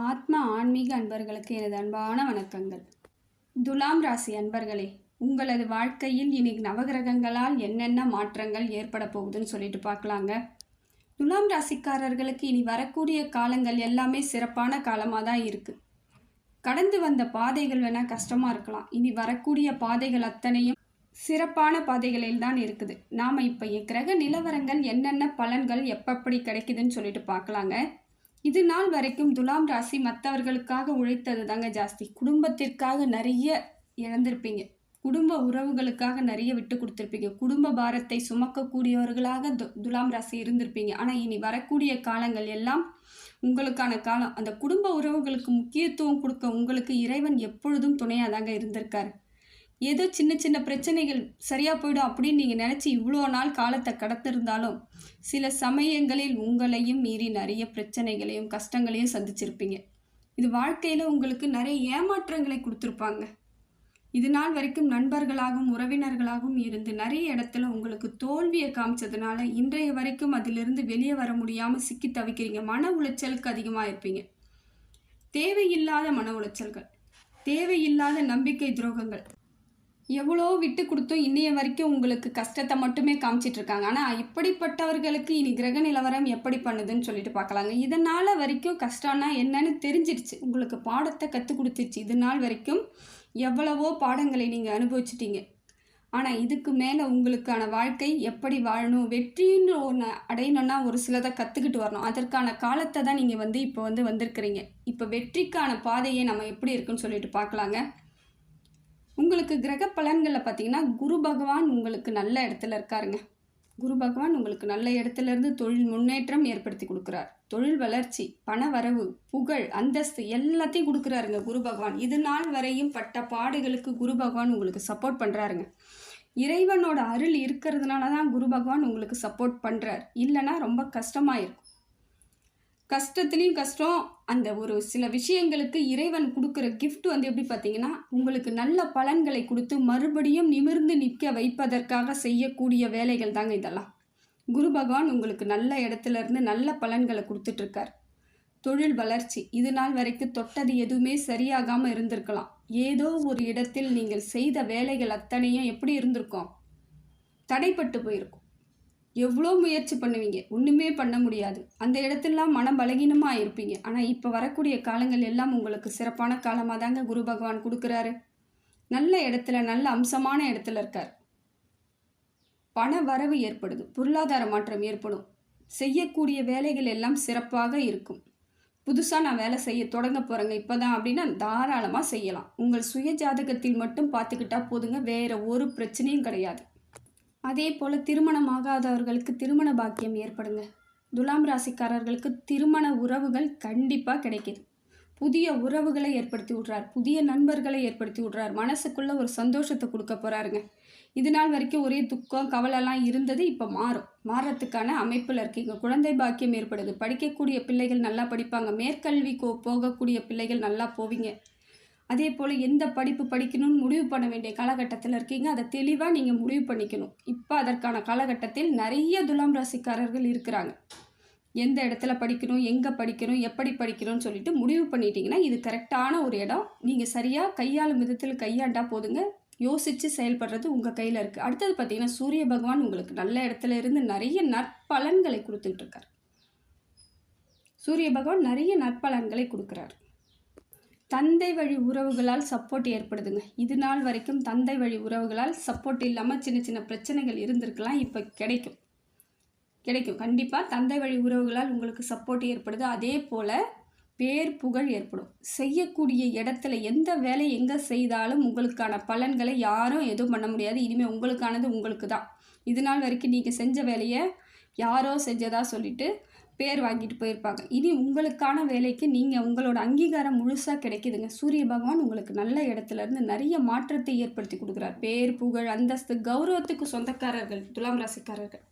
ஆத்ம ஆன்மீக அன்பர்களுக்கு எனது அன்பான வணக்கங்கள். துலாம் ராசி அன்பர்களே உங்களது வாழ்க்கையில் இனி நவகிரகங்களால் என்னென்ன மாற்றங்கள் ஏற்பட போகுதுன்னு சொல்லிட்டு பார்க்கலாங்க. துலாம் ராசிக்காரர்களுக்கு இனி வரக்கூடிய காலங்கள் எல்லாமே சிறப்பான காலமாக தான் இருக்குது கடந்து வந்த பாதைகள் வேணால் கஷ்டமாக இருக்கலாம். இனி வரக்கூடிய பாதைகள் அத்தனையும் சிறப்பான பாதைகளில் தான் இருக்குது. நாம் இப்போ கிரக நிலவரங்கள் என்னென்ன பலன்கள் எப்பப்படி கிடைக்குதுன்னு சொல்லிட்டு பார்க்கலாங்க. இது நாள் வரைக்கும் துலாம் ராசி மற்றவர்களுக்காக உழைத்தது தாங்க ஜாஸ்தி. குடும்பத்திற்காக நிறைய இழந்திருப்பீங்க. குடும்ப உறவுகளுக்காக நிறைய விட்டு கொடுத்துருப்பீங்க. குடும்ப பாரத்தை சுமக்கக்கூடியவர்களாக து துலாம் ராசி இருந்திருப்பீங்க. ஆனால் இனி வரக்கூடிய காலங்கள் எல்லாம் உங்களுக்கான காலம். அந்த குடும்ப உறவுகளுக்கு முக்கியத்துவம் கொடுக்க உங்களுக்கு இறைவன் எப்பொழுதும் துணையாக தாங்க இருந்திருக்காரு. ஏதோ சின்ன சின்ன பிரச்சனைகள் சரியாக போயிடும் அப்படின்னு நீங்கள் நினச்சி இவ்வளோ நாள் காலத்தை கடத்திருந்தாலும் சில சமயங்களில் உங்களையும் மீறி நிறைய பிரச்சனைகளையும் கஷ்டங்களையும் சந்திச்சிருப்பீங்க. இது வாழ்க்கையில் உங்களுக்கு நிறைய ஏமாற்றங்களை கொடுத்துருப்பாங்க. இது நாள் வரைக்கும் நண்பர்களாகவும் உறவினர்களாகவும் இருந்து நிறைய இடத்துல உங்களுக்கு தோல்வியை காமிச்சதுனால இன்றைய வரைக்கும் அதிலிருந்து வெளியே வர முடியாமல் சிக்கி தவிக்கிறீங்க. மன உளைச்சலுக்கு அதிகமாக இருப்பீங்க. தேவையில்லாத மன உளைச்சல்கள் தேவையில்லாத நம்பிக்கை துரோகங்கள் எவ்வளோ விட்டு கொடுத்தும் இன்னைய வரைக்கும் உங்களுக்கு கஷ்டத்தை மட்டுமே காமிச்சிட்ருக்காங்க. ஆனால் இப்படிப்பட்டவர்களுக்கு இனி கிரக நிலவரம் எப்படி பண்ணுதுன்னு சொல்லிட்டு பார்க்கலாங்க. இதனால் வரைக்கும் கஷ்டம்னா என்னன்னு தெரிஞ்சிடுச்சு. உங்களுக்கு பாடத்தை கற்றுக் கொடுத்துருச்சு இது நாள் வரைக்கும் எவ்வளவோ பாடங்களை நீங்கள் அனுபவிச்சிட்டீங்க. ஆனால் இதுக்கு மேலே உங்களுக்கான வாழ்க்கை எப்படி வாழணும்? வெற்றின்னு ஒன்று அடையணும்னா ஒரு சிலதை கற்றுக்கிட்டு வரணும். அதற்கான காலத்தை தான் நீங்கள் வந்து இப்போ வந்து வந்திருக்கிறீங்க. இப்போ வெற்றிக்கான பாதையை நம்ம எப்படி இருக்குன்னு சொல்லிட்டு பார்க்கலாங்க. உங்களுக்கு கிரக பலன்களில் பார்த்தீங்கன்னா குரு பகவான் உங்களுக்கு நல்ல இடத்துல இருக்காருங்க. குரு பகவான் உங்களுக்கு நல்ல இடத்துல இருந்து தொழில் முன்னேற்றம் ஏற்படுத்தி கொடுக்குறார். தொழில் வளர்ச்சி பண வரவு புகழ் அந்தஸ்து எல்லாத்தையும் கொடுக்குறாருங்க குரு பகவான். இது நாள் வரையும் பட்ட பாடுகளுக்கு குரு பகவான் உங்களுக்கு சப்போர்ட் பண்ணுறாருங்க இறைவனோட அருள் இருக்கிறதுனால தான் குரு பகவான் உங்களுக்கு சப்போர்ட் பண்ணுறார் இல்லைன்னா ரொம்ப கஷ்டமாக இருக்கும் கஷ்டத்துலேயும் கஷ்டம் அந்த ஒரு சில விஷயங்களுக்கு இறைவன் கொடுக்குற கிஃப்ட் வந்து எப்படி பார்த்தீங்கன்னா உங்களுக்கு நல்ல பலன்களை கொடுத்து மறுபடியும் நிமிர்ந்து நிற்க வைப்பதற்காக செய்யக்கூடிய வேலைகள் தாங்க இதெல்லாம். குரு பகவான் உங்களுக்கு நல்ல இடத்துல இருந்து நல்ல பலன்களை கொடுத்துட்ருக்கார். தொழில் வளர்ச்சி இது நாள் வரைக்கும் தொட்டது எதுவுமே சரியாகாமல் இருந்திருக்கலாம். ஏதோ ஒரு இடத்தில் நீங்கள் செய்த வேலைகள் அத்தனையும் எப்படி இருந்திருக்கும்? தடைப்பட்டு போயிருக்கும். எவ்வளோ முயற்சி பண்ணுவீங்க? ஒன்றுமே பண்ண முடியாது. அந்த இடத்துலலாம் மன பலகீனமாக இருப்பீங்க. ஆனால் இப்போ வரக்கூடிய காலங்கள் எல்லாம் உங்களுக்கு சிறப்பான காலமாக தாங்க குரு பகவான் கொடுக்குறாரு. நல்ல இடத்துல நல்ல அம்சமான இடத்துல இருக்கார். பண வரவு ஏற்படுது. பொருளாதார மாற்றம் ஏற்படும். செய்யக்கூடிய வேலைகள் எல்லாம் சிறப்பாக இருக்கும். புதுசாக நான் வேலை செய்ய தொடங்க போகிறேங்க இப்போ தான் அப்படின்னா தாராளமாக செய்யலாம். உங்கள் சுய ஜாதகத்தில் மட்டும் பார்த்துக்கிட்டா போதுங்க. வேறு ஒரு பிரச்சனையும் கிடையாது. அதே போல் திருமணம் ஆகாதவர்களுக்கு திருமண பாக்கியம் ஏற்படுங்க. துலாம் ராசிக்காரர்களுக்கு திருமண உறவுகள் கண்டிப்பாக கிடைக்கிது. புதிய உறவுகளை ஏற்படுத்தி விட்றார். புதிய நண்பர்களை ஏற்படுத்தி விட்றார். மனசுக்குள்ளே ஒரு சந்தோஷத்தை கொடுக்க போகிறாருங்க இது நாள் வரைக்கும் ஒரே துக்கம் கவலைலாம் இருந்தது இப்போ மாறும். மாறத்துக்கான அமைப்பில் இருக்கீங்க. குழந்தை பாக்கியம் ஏற்படுது. படிக்கக்கூடிய பிள்ளைகள் நல்லா படிப்பாங்க. மேற்கல்வி கோ போகக்கூடிய பிள்ளைகள் நல்லா போவீங்க. அதே போல் எந்த படிப்பு படிக்கணும்னு முடிவு பண்ண வேண்டிய காலகட்டத்தில் இருக்கீங்க அதை தெளிவாக நீங்கள் முடிவு பண்ணிக்கணும். இப்போ அதற்கான காலகட்டத்தில் நிறைய துலாம் ராசிக்காரர்கள் இருக்கிறாங்க. எந்த இடத்துல படிக்கணும் எங்கே படிக்கணும் எப்படி படிக்கணும்னு சொல்லிட்டு முடிவு பண்ணிட்டீங்கன்னா இது கரெக்டான ஒரு இடம். நீங்கள் சரியாக கையாளும் விதத்தில் கையாண்டா போதுங்க. யோசித்து செயல்படுறது உங்கள் கையில் இருக்குது அடுத்தது பார்த்தீங்கன்னா சூரிய பகவான் உங்களுக்கு நல்ல இடத்துல இருந்து நிறைய நற்பலன்களை கொடுத்துட்டு இருக்கார். சூரிய பகவான் நிறைய நற்பலன்களை கொடுக்குறாரு. தந்தை வழி உறவுகளால் சப்போர்ட் ஏற்படுதுங்க. இது நாள் வரைக்கும் தந்தை வழி உறவுகளால் சப்போர்ட் இல்லாமல் சின்ன சின்ன பிரச்சனைகள் இருந்திருக்கலாம் இப்போ கிடைக்கும். கிடைக்கும். கண்டிப்பாக தந்தை வழி உறவுகளால் உங்களுக்கு சப்போர்ட் ஏற்படுது. அதே போல் பேர் புகழ் ஏற்படும். செய்யக்கூடிய இடத்துல எந்த வேலை எங்கே செய்தாலும் உங்களுக்கான பலன்களை யாரும் எதுவும் பண்ண முடியாது. இனிமேல் உங்களுக்கானது உங்களுக்கு தான் இது நாள் வரைக்கும் நீங்கள் செஞ்ச வேலையை யாரோ செஞ்சதா சொல்லிவிட்டு பேர் வாங்கிட்டு போயிருப்பாங்க. இனி உங்களுக்கான வேலைக்கு நீங்கள் உங்களோட அங்கீகாரம் முழுசாக கிடைக்குதுங்க. சூரிய பகவான் உங்களுக்கு நல்ல இடத்துல இருந்து நிறைய மாற்றத்தை ஏற்படுத்தி கொடுக்குறார். பேர் புகழ் அந்தஸ்து கௌரவத்துக்கு சொந்தக்காரர்கள் துலாம் ராசிக்காரர்கள்.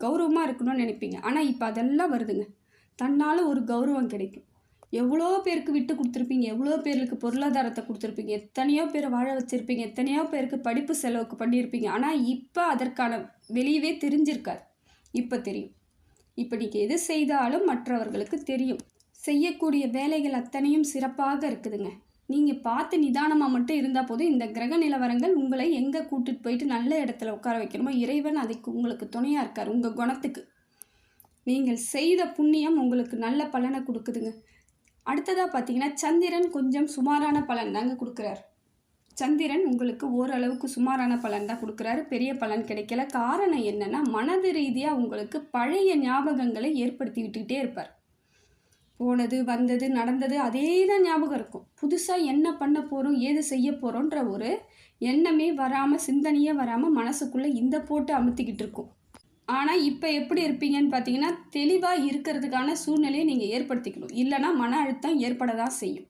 கௌரவமாக இருக்கணும்னு நினைப்பீங்க. ஆனால் இப்போ அதெல்லாம் வருதுங்க. தன்னால் ஒரு கௌரவம் கிடைக்கும். எவ்வளோ பேருக்கு விட்டு கொடுத்துருப்பீங்க. எவ்வளோ பேருக்கு பொருளாதாரத்தை கொடுத்துருப்பீங்க. எத்தனையோ பேரை வாழ வச்சுருப்பீங்க. எத்தனையோ பேருக்கு படிப்பு செலவுக்கு பண்ணியிருப்பீங்க. ஆனால் இப்போ அதற்கான வெளியவே தெரிஞ்சிருக்காது. இப்போ தெரியும். இப்போ நீங்கள் எது செய்தாலும் மற்றவர்களுக்கு தெரியும். செய்யக்கூடிய வேலைகள் அத்தனையும் சிறப்பாக இருக்குதுங்க. நீங்கள் பார்த்து நிதானமாக மட்டும் இருந்தால் போதும் இந்த கிரக நிலவரங்கள் உங்களை எங்கே கூட்டிட்டு போயிட்டு நல்ல இடத்துல உட்கார வைக்கணுமோ இறைவன் அதுக்கு உங்களுக்கு துணையாக இருக்கார் உங்கள் குணத்துக்கு. நீங்கள் செய்த புண்ணியம் உங்களுக்கு நல்ல பலனை கொடுக்குதுங்க. அடுத்ததாக பார்த்தீங்கன்னா சந்திரன் கொஞ்சம் சுமாரான பலன் தாங்க கொடுக்குறார். சந்திரன் உங்களுக்கு ஓரளவுக்கு சுமாரான பலன் தான் கொடுக்குறாரு. பெரிய பலன் கிடைக்கல. காரணம் என்னென்னா மனது ரீதியாக உங்களுக்கு பழைய ஞாபகங்களை ஏற்படுத்தி விட்டுக்கிட்டே இருப்பார். போனது வந்தது நடந்தது அதே தான் ஞாபகம் இருக்கும். புதுசாக என்ன பண்ண போகிறோம் ஏது செய்ய போகிறோன்ற ஒரு எண்ணமே வராமல் சிந்தனையே வராமல் மனசுக்குள்ளே இந்த போட்டு அமுத்திக்கிட்டு இருக்கும். ஆனால் இப்போ எப்படி இருப்பீங்கன்னு பார்த்தீங்கன்னா தெளிவாக இருக்கிறதுக்கான சூழ்நிலையை நீங்கள் ஏற்படுத்திக்கணும். இல்லைன்னா மன அழுத்தம் ஏற்பட தான் செய்யும்.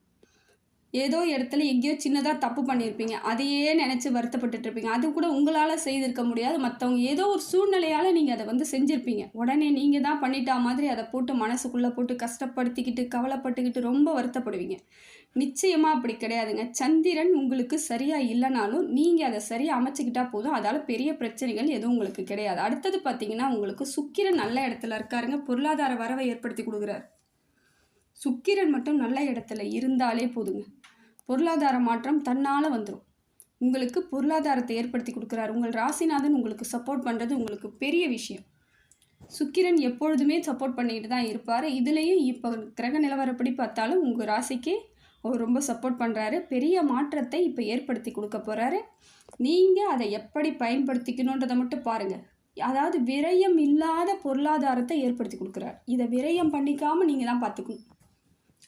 ஏதோ இடத்துல எங்கேயோ சின்னதாக தப்பு பண்ணியிருப்பீங்க அதையே நினச்சி வருத்தப்பட்டுட்டு இருப்பீங்க அது கூட உங்களால் செய்திருக்க முடியாது. மற்றவங்க ஏதோ ஒரு சூழ்நிலையால் நீங்கள் அதை வந்து செஞ்சுருப்பீங்க. உடனே நீங்கள் தான் பண்ணிட்டா மாதிரி அதை போட்டு மனசுக்குள்ளே போட்டு கஷ்டப்படுத்திக்கிட்டு கவலைப்பட்டுக்கிட்டு ரொம்ப வருத்தப்படுவீங்க. நிச்சயமாக அப்படி கிடையாதுங்க. சந்திரன் உங்களுக்கு சரியாக இல்லைனாலும் நீங்கள் அதை சரியாக அமைச்சிக்கிட்டா போதும். அதால் பெரிய பிரச்சனைகள் எதுவும் உங்களுக்கு கிடையாது. அடுத்தது பார்த்தீங்கன்னா உங்களுக்கு சுக்கிரன் நல்ல இடத்துல இருக்காருங்க. பொருளாதார வரவை ஏற்படுத்தி கொடுக்குறாரு. சுக்கிரன் மட்டும் நல்ல இடத்துல இருந்தாலே போதுங்க. பொருளாதார மாற்றம் தன்னால் வந்துடும் உங்களுக்கு பொருளாதாரத்தை ஏற்படுத்தி கொடுக்குறாரு. உங்கள் ராசிநாதன் உங்களுக்கு சப்போர்ட் பண்ணுறது உங்களுக்கு பெரிய விஷயம். சுக்கிரன் எப்பொழுதுமே சப்போர்ட் பண்ணிட்டு தான் இருப்பார். இதுலேயும் இப்போ கிரக நிலவரப்படி பார்த்தாலும் உங்கள் ராசிக்கு அவர் ரொம்ப சப்போர்ட் பண்ணுறாரு பெரிய மாற்றத்தை இப்போ ஏற்படுத்தி கொடுக்க போகிறாரு நீங்கள் அதை எப்படி பயன்படுத்திக்கணுன்றதை மட்டும் பாருங்கள் அதாவது விரயம் இல்லாத பொருளாதாரத்தை ஏற்படுத்தி கொடுக்குறாரு. இதை விரயம் பண்ணிக்காமல் நீங்கள் தான் பார்த்துக்கணும்.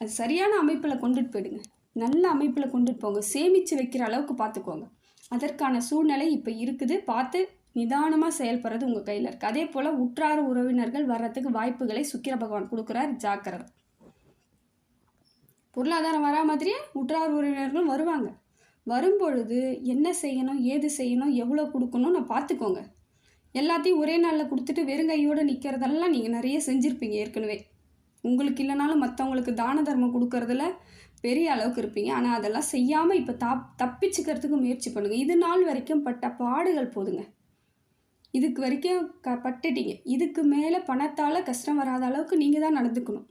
அது சரியான அமைப்பில் கொண்டுட்டு போயிடுங்க. நல்ல அமைப்பில் கொண்டுட்டு போங்க. சேமித்து வைக்கிற அளவுக்கு பார்த்துக்கோங்க. அதற்கான சூழ்நிலை இப்போ இருக்குது. பார்த்து நிதானமாக செயல்படுறது உங்கள் கையில் இருக்குது அதே போல் உற்றார உறவினர்கள் வர்றதுக்கு வாய்ப்புகளை சுக்கிர பகவான் கொடுக்குறார். ஜாக்கிரதை. பொருளாதாரம் வரா மாதிரியே உற்றார் உறவினர்களும் வருவாங்க. வரும்பொழுது என்ன செய்யணும் ஏது செய்யணும் எவ்வளோ கொடுக்கணும்னு பார்த்துக்கோங்க. எல்லாத்தையும் ஒரே நாளில் கொடுத்துட்டு வெறுங்கையோடு நிற்கிறதெல்லாம் நீங்கள் நிறைய செஞ்சுருப்பீங்க ஏற்கனவே. உங்களுக்கு இல்லைனாலும் மற்றவங்களுக்கு தான தர்மம் கொடுக்கறதுல பெரிய அளவுக்கு இருப்பீங்க. ஆனால் அதெல்லாம் செய்யாமல் இப்போ தப் தப்பிச்சுக்கிறதுக்கு முயற்சி பண்ணுங்கள் இது நாள் வரைக்கும் பட்ட பாடுகள் போதுங்க. இதுக்கு வரைக்கும் க பட்டுட்டீங்க. இதுக்கு மேலே பணத்தால் கஷ்டம் வராத அளவுக்கு நீங்கள் தான் நடந்துக்கணும்.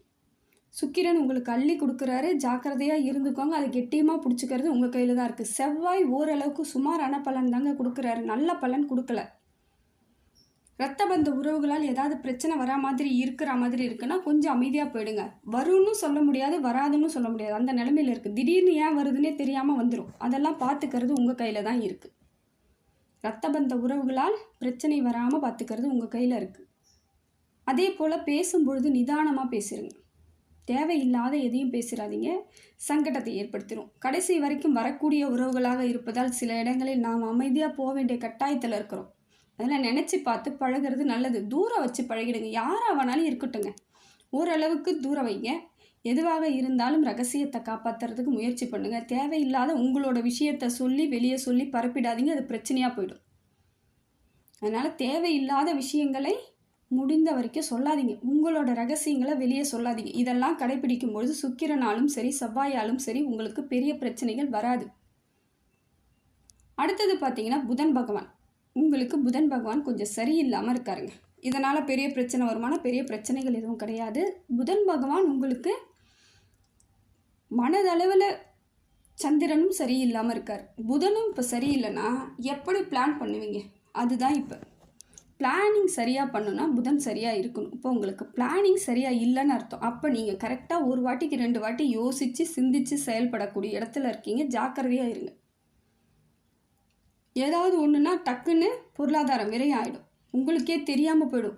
சுக்கிரன் உங்களுக்கு அள்ளி கொடுக்குறாரு. ஜாக்கிரதையாக இருந்துக்கோங்க. அதை கெட்டியமாக பிடிச்சிக்கிறது உங்கள் கையில் தான் இருக்குது செவ்வாய் ஓரளவுக்கு சுமாரான பலன் தாங்க கொடுக்குறாரு. நல்ல பலன் கொடுக்கல. ரத்த பந்த உறவுகளால் ஏதாவது பிரச்சனை வரா மாதிரி இருக்கிற மாதிரி இருக்குன்னா கொஞ்சம் அமைதியாக போயிடுங்க. வரும்னு சொல்ல முடியாது வராதுன்னு சொல்ல முடியாது. அந்த நிலமையில இருக்குது திடீர்னு ஏன் வருதுன்னே தெரியாமல் வந்துடும் அதெல்லாம் பார்த்துக்கிறது உங்கள் கையில் தான் இருக்குது ரத்த பந்த உறவுகளால் பிரச்சனை வராமல் பார்த்துக்கிறது உங்கள் கையில் இருக்குது அதே போல் பேசும்பொழுது நிதானமாக பேசிடுங்க தேவையில்லாத எதையும் பேசுகிறாதீங்க சங்கடத்தை ஏற்படுத்திடும் கடைசி வரைக்கும் வரக்கூடிய உறவுகளாக இருப்பதால் சில இடங்களில் நாம் அமைதியாக போக வேண்டிய கட்டாயத்தில் இருக்கிறோம். அதெல்லாம் நினச்சி பார்த்து பழகிறது நல்லது. தூரம் வச்சு பழகிடுங்க. யாராக வேணாலும் இருக்கட்டுங்க ஓரளவுக்கு தூரம் வைங்க. எதுவாக இருந்தாலும் ரகசியத்தை காப்பாற்றுறதுக்கு முயற்சி பண்ணுங்கள் தேவையில்லாத உங்களோட விஷயத்தை சொல்லி வெளியே சொல்லி பரப்பிடாதீங்க. அது பிரச்சனையாக போயிடும். அதனால் தேவையில்லாத விஷயங்களை முடிந்த வரைக்கும் சொல்லாதீங்க. உங்களோட ரகசியங்களை வெளியே சொல்லாதீங்க. இதெல்லாம் கடைபிடிக்கும் பொழுது சுக்கிரனாலும் சரி செவ்வாயாலும் சரி உங்களுக்கு பெரிய பிரச்சனைகள் வராது. அடுத்தது பார்த்தீங்கன்னா புதன் பகவான். உங்களுக்கு புதன் பகவான் கொஞ்சம் சரியில்லாமல் இருக்காருங்க. இதனால் பெரிய பிரச்சனை வருமான பெரிய பிரச்சனைகள் எதுவும் கிடையாது. புதன் பகவான் உங்களுக்கு மனதளவில் சந்திரனும் சரியில்லாமல் இருக்கார். புதனும் இப்போ சரியில்லைன்னா எப்படி பிளான் பண்ணுவீங்க? அதுதான் இப்போ. பிளானிங் சரியாக பண்ணுன்னா புதன் சரியாக இருக்கணும். இப்போ உங்களுக்கு பிளானிங் சரியாக இல்லைன்னு அர்த்தம். அப்போ நீங்கள் கரெக்டாக ஒரு வாட்டிக்கு ரெண்டு வாட்டி யோசித்து சிந்தித்து செயல்படக்கூடிய இடத்துல இருக்கீங்க. ஜாக்கிரதையாக இருங்க. ஏதாவது ஒன்றுனா டக்குன்னு பொருளாதாரம் விரையாயிடும் ஆகிடும் உங்களுக்கே தெரியாமல் போயிடும்.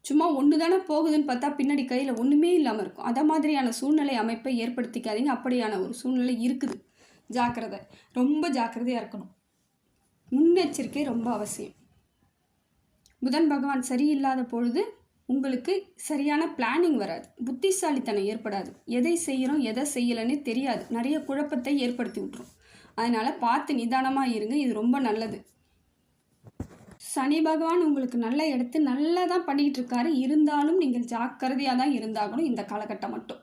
சும்மா ஒன்று தானே போகுதுன்னு பார்த்தா பின்னாடி கையில் ஒன்றுமே இல்லாமல் இருக்கும். அதை மாதிரியான சூழ்நிலை அமைப்பை ஏற்படுத்திக்காதீங்க. அப்படியான ஒரு சூழ்நிலை இருக்குது. ஜாக்கிரதை. ரொம்ப ஜாக்கிரதையாக இருக்கணும். முன்னெச்சரிக்கை ரொம்ப அவசியம். புதன் பகவான் சரியில்லாத பொழுது உங்களுக்கு சரியான பிளானிங் வராது. புத்திசாலித்தனம் ஏற்படாது. எதை செய்கிறோம் எதை செய்யலைன்னு தெரியாது. நிறைய குழப்பத்தை ஏற்படுத்தி விட்டுரும். அதனால் பார்த்து நிதானமாக இருங்க இது ரொம்ப நல்லது. சனி பகவான் உங்களுக்கு நல்ல எடுத்து நல்லா தான் பண்ணிக்கிட்டு இருக்காரு இருந்தாலும் நீங்கள் ஜாக்கிரதையாக தான் இருந்தாகணும் இந்த காலகட்டம் மட்டும்.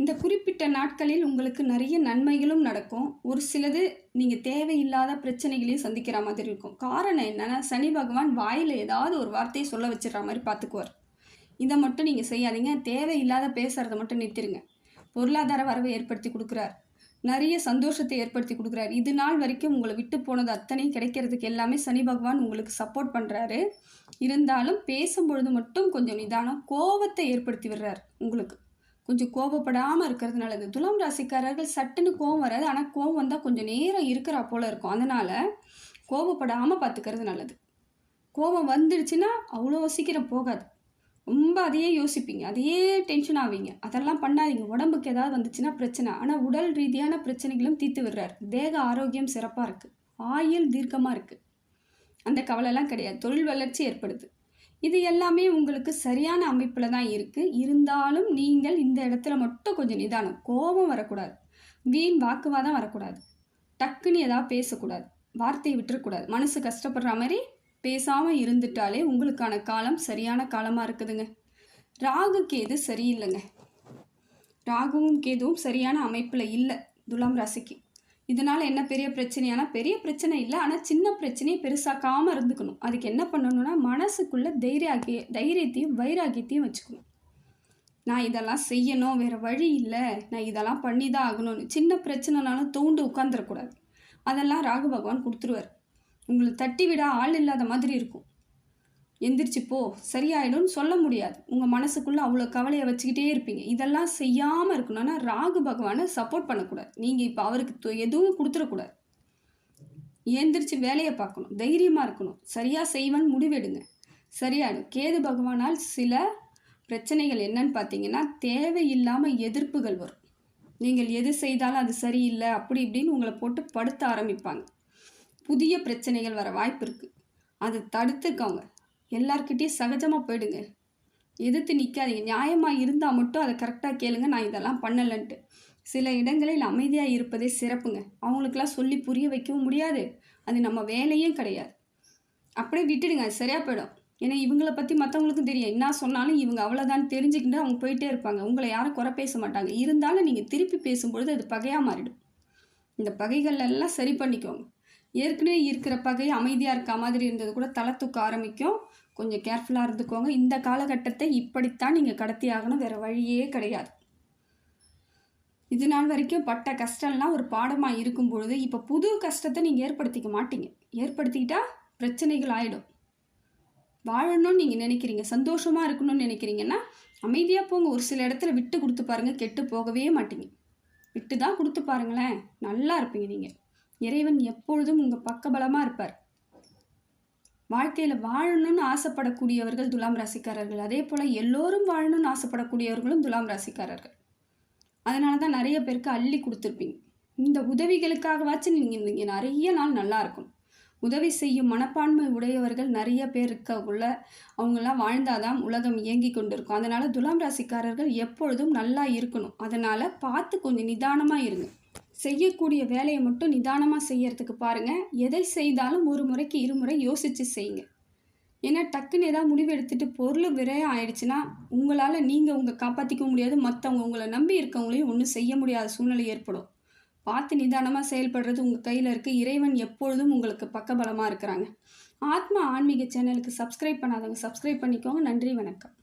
இந்த குறிப்பிட்ட நாட்களில் உங்களுக்கு நிறைய நன்மைகளும் நடக்கும். ஒரு சிலது நீங்கள் தேவையில்லாத பிரச்சனைகளையும் சந்திக்கிற மாதிரி இருக்கும். காரணம் என்னென்னா சனி பகவான் வாயில் ஏதாவது ஒரு வார்த்தையை சொல்ல வச்சிடற மாதிரி பார்த்துக்குவார். இதை மட்டும் நீங்கள் செய்யாதீங்க. தேவையில்லாத பேசுகிறத மட்டும் நிறுத்திடுங்க பொருளாதார வரவை ஏற்படுத்தி கொடுக்குறார். நிறைய சந்தோஷத்தை ஏற்படுத்தி கொடுக்குறாரு. இது நாள் வரைக்கும் உங்களை விட்டு போனது அத்தனையும் கிடைக்கிறதுக்கு எல்லாமே சனி பகவான் உங்களுக்கு சப்போர்ட் பண்ணுறாரு இருந்தாலும் பேசும்பொழுது மட்டும் கொஞ்சம் நிதானம் கோபத்தை ஏற்படுத்தி விடுறார் உங்களுக்கு. கொஞ்சம் கோபப்படாமல் இருக்கிறது நல்லது. துலாம் ராசிக்காரர்கள் சட்டுன்னு கோவம் வராது. ஆனால் கோவம் வந்தால் கொஞ்சம் நேரம் இருக்கிறா போல் இருக்கும். அதனால் கோபப்படாமல் பார்த்துக்கிறது நல்லது. கோபம் வந்துடுச்சுன்னா அவ்வளோ சீக்கிரம் போகாது. ரொம்ப அதையே யோசிப்பீங்க. அதையே டென்ஷன் ஆவீங்க. அதெல்லாம் பண்ணாதீங்க. உடம்புக்கு ஏதாவது வந்துச்சுன்னா பிரச்சனை. ஆனால் உடல் ரீதியான பிரச்சனைகளும் தீர்த்து விடுறாரு. தேக ஆரோக்கியம் சிறப்பாக இருக்குது ஆயுள் தீர்க்கமாக இருக்குது அந்த கவலைலாம் கிடையாது. தொழில் வளர்ச்சி ஏற்படுது. இது எல்லாமே உங்களுக்கு சரியான அமைப்பில் தான் இருக்குது இருந்தாலும் நீங்கள் இந்த இடத்துல மட்டும் கொஞ்சம் நிதானம். கோபம் வரக்கூடாது. வீண் வாக்குவாதம் வரக்கூடாது. டக்குன்னு ஏதாவது பேசக்கூடாது. வார்த்தையை விட்டுறக்கூடாது. மனசு கஷ்டப்படுற மாதிரி பேசாமல் இருந்துட்டாலே உங்களுக்கான காலம் சரியான காலமாக இருக்குதுங்க. ராகு கேது சரியில்லைங்க. ராகுவும் கேதுவும் சரியான அமைப்பில் இல்லை துலாம் ராசிக்கு. இதனால் என்ன பெரிய பிரச்சனையானா பெரிய பிரச்சனை இல்லை ஆனால் சின்ன பிரச்சனையை பெருசாக்காமல் இருந்துக்கணும். அதுக்கு என்ன பண்ணணும்னா மனசுக்குள்ளே தைரிய தைரியத்தையும் வைராகியத்தையும் வச்சுக்கணும். நான் இதெல்லாம் செய்யணும் வேறு வழி இல்லை. நான் இதெல்லாம் பண்ணி தான் ஆகணும்னு. சின்ன பிரச்சனைனாலும் தூண்டு உட்காந்துடக்கூடாது அதெல்லாம் ராகு பகவான் கொடுத்துருவார். உங்களை தட்டி விட ஆள் இல்லாத மாதிரி இருக்கும். எந்திரிச்சு போ சரியாயிடும்னு சொல்ல முடியாது. உங்கள் மனசுக்குள்ளே அவ்வளோ கவலையை வச்சுக்கிட்டே இருப்பீங்க. இதெல்லாம் செய்யாமல் இருக்கணும்னா ராகு பகவானை சப்போர்ட் பண்ணக்கூடாது. நீங்கள் இப்போ அவருக்கு எதுவும் கொடுத்துடக்கூடாது. எந்திரிச்சு வேலையை பார்க்கணும். தைரியமாக இருக்கணும். சரியாக செய்வன் முடிவெடுங்க. சரியாயிடும். கேது பகவானால் சில பிரச்சனைகள் என்னன்னு பார்த்தீங்கன்னா தேவையில்லாமல் எதிர்ப்புகள் வரும். நீங்கள் எது செய்தாலும் அது சரியில்லை அப்படி இப்படின்னு உங்களை போட்டு படுத்த ஆரம்பிப்பாங்க. புதிய பிரச்சனைகள் வர வாய்ப்பு இருக்குது அதை தடுத்துருக்கவங்க எல்லார்கிட்டேயும் சகஜமாக போயிடுங்க. எதிர்த்து நிற்காதீங்க நியாயமாக இருந்தால் மட்டும் அதை கரெக்டாக கேளுங்க. நான் இதெல்லாம் பண்ணலைன்ட்டு. சில இடங்களில் அமைதியாக இருப்பதே சிறப்புங்க. அவங்களுக்கெல்லாம் சொல்லி புரிய வைக்கவும் முடியாது. அது நம்ம வேலையும் கிடையாது. அப்படியே விட்டுடுங்க. அது சரியாக போயிடும். ஏன்னா இவங்களை பற்றி மற்றவங்களுக்கும் தெரியும். என்ன சொன்னாலும் இவங்க அவ்வளோதான் தெரிஞ்சுக்கிட்டு அவங்க போயிட்டே இருப்பாங்க. உங்களை யாரும் குறை பேச மாட்டாங்க. இருந்தாலும் நீங்கள் திருப்பி பேசும்பொழுது அது பகையாக மாறிடும். இந்த பகைகள் எல்லாம் சரி பண்ணிக்கோங்க. ஏற்கனவே இருக்கிற பகை அமைதியாக இருக்க மாதிரி இருந்தது கூட தலை தூக்க ஆரம்பிக்கும். கொஞ்சம் கேர்ஃபுல்லாக இருந்துக்கோங்க. இந்த காலகட்டத்தை இப்படித்தான் நீங்கள் கடத்தி ஆகணும். வேறு வழியே கிடையாது. இது நாள் வரைக்கும் பட்ட கஷ்டம்லாம் ஒரு பாடமாக இருக்கும் பொழுது இப்போ புது கஷ்டத்தை நீங்கள் ஏற்படுத்திக்க மாட்டீங்க. ஏற்படுத்திக்கிட்டால் பிரச்சனைகள் ஆகிடும் வாழணும்னு நீங்கள் நினைக்கிறீங்க. சந்தோஷமாக இருக்கணும்னு நினைக்கிறீங்கன்னா அமைதியாக போங்க. ஒரு சில இடத்துல விட்டு கொடுத்து பாருங்கள் கெட்டு போகவே மாட்டீங்க. விட்டு தான் கொடுத்து பாருங்களேன். நல்லா இருப்பீங்க நீங்கள் இறைவன் எப்பொழுதும் உங்கள் பக்கபலமாக இருப்பார். வாழ்க்கையில் வாழணும்னு ஆசைப்படக்கூடியவர்கள் துலாம் ராசிக்காரர்கள். அதே போல் எல்லோரும் வாழணும்னு ஆசைப்படக்கூடியவர்களும் துலாம் ராசிக்காரர்கள். அதனால தான் நிறைய பேருக்கு அள்ளி கொடுத்துருப்பீங்க. இந்த உதவிகளுக்காகவாச்சும் நீங்கள் இங்கே நிறைய நாள் நல்லா இருக்கும். உதவி செய்யும் மனப்பான்மை உடையவர்கள் நிறைய பேர் இருக்கக்குள்ள அவங்களாம் வாழ்ந்தாதான் உலகம் இயங்கி கொண்டிருக்கும். அதனால் துலாம் ராசிக்காரர்கள் எப்பொழுதும் நல்லா இருக்கணும். அதனால் பார்த்து கொஞ்சம் நிதானமாக இருங்க. செய்யக்கூடிய வேலையை மட்டும் நிதானமாக செய்யறதுக்கு பாருங்கள் எதை செய்தாலும் ஒரு முறைக்கு இருமுறை யோசித்து செய்யுங்க. ஏன்னா டக்குன்னு ஏதாவது முடிவு எடுத்துகிட்டு பொருள் விரயம் ஆயிடுச்சுன்னா உங்களால் நீங்கள் உங்கள் காப்பாற்றிக்க முடியாது. மற்றவங்க உங்களை நம்பி இருக்கவங்களையும் ஒன்றும் செய்ய முடியாத சூழ்நிலை ஏற்படும். பார்த்து நிதானமாக செயல்படுறது உங்கள் கையில் இருக்குது இறைவன் எப்பொழுதும் உங்களுக்கு பக்கபலமாக இருக்கிறாங்க. ஆத்மா ஆன்மீக சேனலுக்கு சப்ஸ்கிரைப் பண்ணாதவங்க சப்ஸ்கிரைப் பண்ணிக்கோங்க. நன்றி வணக்கம்.